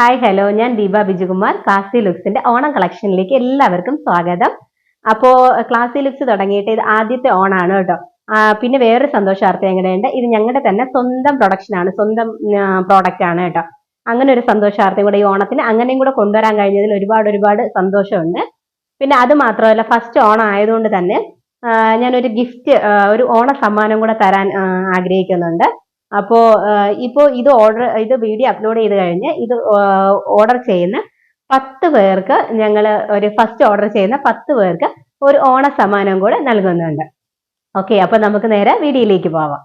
Hi hello ഞാൻ ദീപ ബിജുകുമാർ ക്ലാസി ലുക്സിന്റെ ഓണം കളക്ഷനിലേക്ക് എല്ലാവർക്കും സ്വാഗതം. അപ്പോ ക്ലാസി ലുക്സ് തുടങ്ങിയിട്ട് ഇത് ആദ്യത്തെ ഓണാണ് കേട്ടോ. പിന്നെ വേറൊരു സന്തോഷാർത്ഥം എങ്ങനെയുണ്ട്? ഇത് ഞങ്ങളുടെ തന്നെ സ്വന്തം പ്രൊഡക്ഷൻ ആണ് സ്വന്തം പ്രോഡക്റ്റ് ആണ് കേട്ടോ. അങ്ങനെ ഒരു സന്തോഷാർത്ഥം കൂടെ ഈ ഓണത്തിന് അങ്ങനെയും കൂടെ കൊണ്ടുവരാൻ കഴിഞ്ഞതിൽ ഒരുപാട് ഒരുപാട് സന്തോഷമുണ്ട്. പിന്നെ അത് മാത്രമല്ല ഫസ്റ്റ് ഓണം ആയതുകൊണ്ട് തന്നെ ഞാനൊരു ഗിഫ്റ്റ് ഒരു ഓണ സമ്മാനം കൂടെ തരാൻ ആഗ്രഹിക്കുന്നുണ്ട്. അപ്പോ ഇപ്പോ ഇത് ഓർഡർ ഇത് വീഡിയോ അപ്ലോഡ് ചെയ്ത് കഴിഞ്ഞ് ഇത് ഓർഡർ ചെയ്യുന്ന പത്ത് പേർക്ക് ഞങ്ങൾ ഒരു ഫസ്റ്റ് ഓർഡർ ചെയ്യുന്ന പത്ത് പേർക്ക് ഒരു ഓണ സമ്മാനം കൂടെ നൽകുന്നുണ്ട്. ഓക്കെ അപ്പൊ നമുക്ക് നേരെ വീഡിയോയിലേക്ക് പോവാം.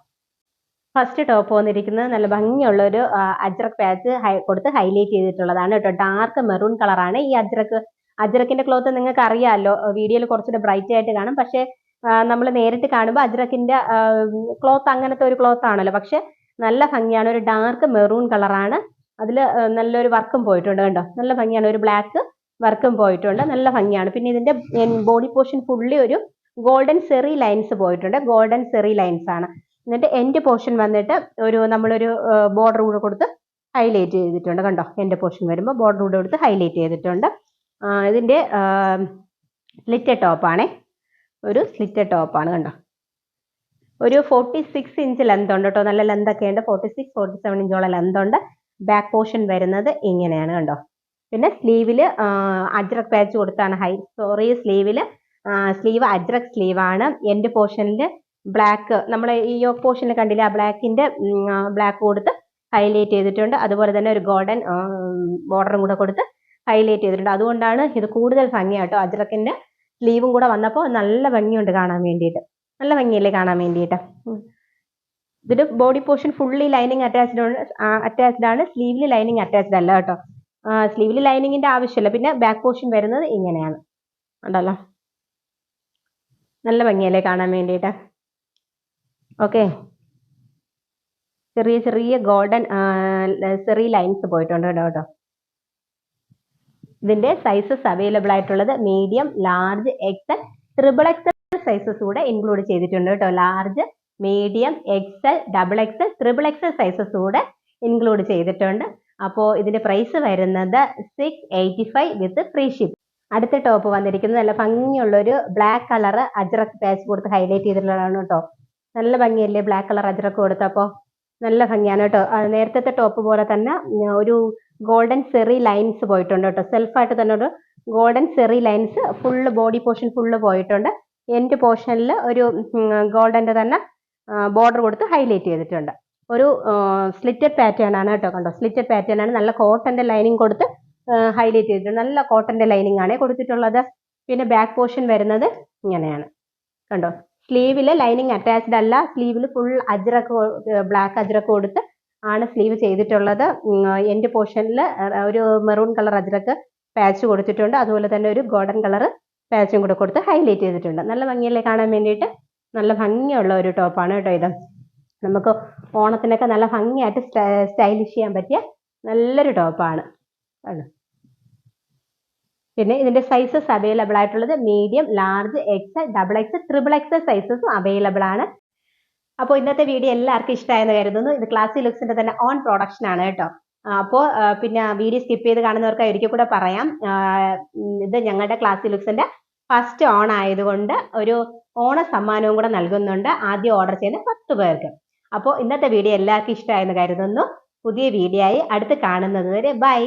ഫസ്റ്റ് ടോപ്പ് വന്നിരിക്കുന്നത് നല്ല ഭംഗിയുള്ള ഒരു അജ്രക് പാച്ച് കൊടുത്ത് ഹൈലൈറ്റ് ചെയ്തിട്ടുള്ളതാണ് കേട്ടോ. ഡാർക്ക് മെറൂൺ കളറാണ് ഈ അജ്രക്ക് അജ്രക്കിന്റെ ക്ലോത്ത് നിങ്ങൾക്ക് അറിയാമല്ലോ വീഡിയോയിൽ കുറച്ചുകൂടെ ബ്രൈറ്റ് ആയിട്ട് കാണും. പക്ഷേ നമ്മൾ നേരിട്ട് കാണുമ്പോൾ അജ്രക്കിന്റെ ക്ലോത്ത് അങ്ങനത്തെ ഒരു ക്ലോത്ത് ആണല്ലോ. പക്ഷെ നല്ല ഭംഗിയാണ്. ഒരു ഡാർക്ക് മെറൂൺ കളറാണ്. അതിൽ നല്ലൊരു വർക്കും പോയിട്ടുണ്ട് കണ്ടോ? നല്ല ഭംഗിയാണ്. ഒരു ബ്ലാക്ക് വർക്കും പോയിട്ടുണ്ട്. നല്ല ഭംഗിയാണ്. പിന്നെ ഇതിന്റെ ബോഡി പോർഷൻ ഫുള്ളി ഒരു ഗോൾഡൻ സെറി ലൈൻസ് പോയിട്ടുണ്ട്. ഗോൾഡൻ സെറി ലൈൻസ് ആണ്. എന്നിട്ട് എൻഡ് പോർഷൻ വന്നിട്ട് ഒരു നമ്മളൊരു ബോർഡർ കൂടെ കൊടുത്ത് ഹൈലൈറ്റ് ചെയ്തിട്ടുണ്ട് കണ്ടോ? എൻഡ് പോർഷൻ വരുമ്പോൾ ബോർഡർ കൂടെ കൊടുത്ത് ഹൈലൈറ്റ് ചെയ്തിട്ടുണ്ട്. ഇതിന്റെ സ്ലിറ്റ് ടോപ്പാണേ. ഒരു സ്ലിറ്റ് ടോപ്പാണ് കണ്ടോ? ഒരു ഫോർട്ടി സിക്സ് ഇഞ്ച് ലെന്ത് ഉണ്ട് കേട്ടോ. നല്ല ലെന്ത് ഒക്കെ ഉണ്ട്. ഫോർട്ടി സിക്സ് ഫോർട്ടി സെവൻ ഇഞ്ചോളം ലെന്ത് ഉണ്ട്. ബാക്ക് പോർഷൻ വരുന്നത് ഇങ്ങനെയാണ് കണ്ടോ. പിന്നെ സ്ലീവിൽ അജ്രക് പാച്ച് കൊടുത്താണ് ഹൈ സോറി സ്ലീവിൽ സ്ലീവ് അജ്രക് സ്ലീവ് ആണ്. എൻഡ് പോർഷനിൽ ബ്ലാക്ക് നമ്മൾ ഈ യോക്ക് പോർഷനിൽ കണ്ടില്ല ആ ബ്ലാക്കിന്റെ ബ്ലാക്ക് കൊടുത്ത് ഹൈലൈറ്റ് ചെയ്തിട്ടുണ്ട്. അതുപോലെ തന്നെ ഒരു ഗോൾഡൻ ബോർഡറും കൂടെ കൊടുത്ത് ഹൈലൈറ്റ് ചെയ്തിട്ടുണ്ട്. അതുകൊണ്ടാണ് ഇത് കൂടുതൽ ഭംഗിയാട്ടോ അജ്രക്കിന്റെ സ്ലീവും കൂടെ വന്നപ്പോൾ നല്ല ഭംഗിയുണ്ട് കാണാൻ വേണ്ടിയിട്ട്. നല്ല ഭംഗിയല്ലേ കാണാൻ വേണ്ടിയിട്ട്. ഇതിന്റെ body portion fully lining attached attached ആണ്. സ്ലീവിൽ ലൈനിങ് അറ്റാച്ച്ഡ് അല്ല കേട്ടോ. സ്ലീവിൽ ലൈനിങ്ങിന്റെ ആവശ്യമില്ല. പിന്നെ ബാക്ക് പോർഷൻ വരുന്നത് ഇങ്ങനെയാണ്. ഉണ്ടല്ലോ നല്ല ഭംഗിയല്ലേ കാണാൻ വേണ്ടിയിട്ട്. ഓക്കെ ചെറിയ ചെറിയ ഗോൾഡൻ ചെറിയ ലൈൻസ് പോയിട്ടുണ്ട് കേട്ടോ കേട്ടോ. ഇതിന്റെ സൈസസ് അവൈലബിൾ ആയിട്ടുള്ളത് medium large XL triple XL sizes കൂടെ ഇൻക്ലൂഡ് ചെയ്തിട്ടുണ്ട് കേട്ടോ. Large medium XL double XL triple XL sizes കൂടെ ഇൻക്ലൂഡ് ചെയ്തിട്ടുണ്ട്. അപ്പോൾ ഇതിന്റെ പ്രൈസ് വരുന്നത് six eighty five with free ship അടുത്ത ടോപ്പ് വന്നിരിക്കുന്നത് നല്ല ഭംഗിയുള്ളൊരു ബ്ലാക്ക് കളർ അജ്രക് പാച്ച് കൊടുത്ത് ഹൈലൈറ്റ് ചെയ്തിട്ടുള്ളതാണ് കേട്ടോ. നല്ല ഭംഗിയല്ലേ ബ്ലാക്ക് കളർ അജ്രക് കൊടുത്തപ്പോൾ നല്ല ഭംഗിയാണ് കേട്ടോ. നേരത്തെ ടോപ്പ് പോലെ തന്നെ ഒരു ഗോൾഡൻ സെറി ലൈൻസ് പോയിട്ടുണ്ട് കേട്ടോ. സെൽഫായിട്ട് തന്നെ ഒരു golden zari lines full body portion full പോയിട്ടുണ്ട്. എൻഡ് പോർഷനിൽ ഒരു ഗോൾഡന്റെ തന്നെ ബോർഡർ കൊടുത്ത് ഹൈലൈറ്റ് ചെയ്തിട്ടുണ്ട്. ഒരു സ്ലിറ്റഡ് പാറ്റേൺ ആണ് കേട്ടോ കണ്ടോ? സ്ലിറ്റഡ് പാറ്റേൺ ആണ്. നല്ല കോട്ടന്റെ ലൈനിങ് കൊടുത്ത് ഹൈലൈറ്റ് ചെയ്തിട്ടുണ്ട്. നല്ല കോട്ടന്റെ ലൈനിങ് ആണ് കൊടുത്തിട്ടുള്ളത്. പിന്നെ ബാക്ക് പോർഷൻ വരുന്നത് ഇങ്ങനെയാണ്. കണ്ടോ? സ്ലീവിൽ ലൈനിങ് അറ്റാച്ച്ഡ് അല്ല. സ്ലീവിൽ ഫുൾ അജ്രക്ക് ബ്ലാക്ക് അജ്രക്ക് കൊടുത്ത് ആണ് സ്ലീവ് ചെയ്തിട്ടുള്ളത്. എന്റെ പോർഷനിൽ ഒരു മെറൂൺ കളർ അജ്രക്ക് പാച്ച് കൊടുത്തിട്ടുണ്ട്. അതുപോലെ തന്നെ ഒരു ഗോൾഡൻ കളർ പാച്ചും കൂടെ കൊടുത്ത് ഹൈലൈറ്റ് ചെയ്തിട്ടുണ്ട്. നല്ല ഭംഗിയല്ലേ കാണാൻ വേണ്ടിയിട്ട്? നല്ല ഭംഗിയുള്ള ഒരു ടോപ്പാണ് കേട്ടോ ഇത്. നമുക്ക് ഓണത്തിനൊക്കെ നല്ല ഭംഗിയായിട്ട് സ്റ്റൈലിഷ് ചെയ്യാൻ പറ്റിയ നല്ലൊരു ടോപ്പാണ് പിന്നെ ഇതിന്റെ സൈസസ് അവൈലബിൾ ആയിട്ടുള്ളത് medium large X double X triple X സൈസസും available ആണ്. അപ്പോൾ ഇന്നത്തെ വീഡിയോ എല്ലാവർക്കും ഇഷ്ടമായെന്ന് കരുതുന്നു. ഇത് ക്ലാസ്സി ലുക്സിന്റെ തന്നെ ഓൺ പ്രൊഡക്ഷൻ ആണ് കേട്ടോ. അപ്പോൾ പിന്നെ വീഡിയോ സ്കിപ്പ് ചെയ്ത് കാണുന്നവർക്ക് ഒരിക്കൽ കൂടെ പറയാം. ഇത് ഞങ്ങളുടെ ക്ലാസ്സി ലുക്സിന്റെ ഫസ്റ്റ് ഓൺ ആയതുകൊണ്ട് ഒരു ഓണ സമ്മാനവും കൂടെ നൽകുന്നുണ്ട്. ആദ്യം ഓർഡർ ചെയ്യുന്ന പത്ത് പേർക്ക്. അപ്പോൾ ഇന്നത്തെ വീഡിയോ എല്ലാവർക്കും ഇഷ്ടമായെന്ന് കരുതുന്നു. പുതിയ വീഡിയോ ആയി അടുത്ത് കാണുന്നത് വരെ ബൈ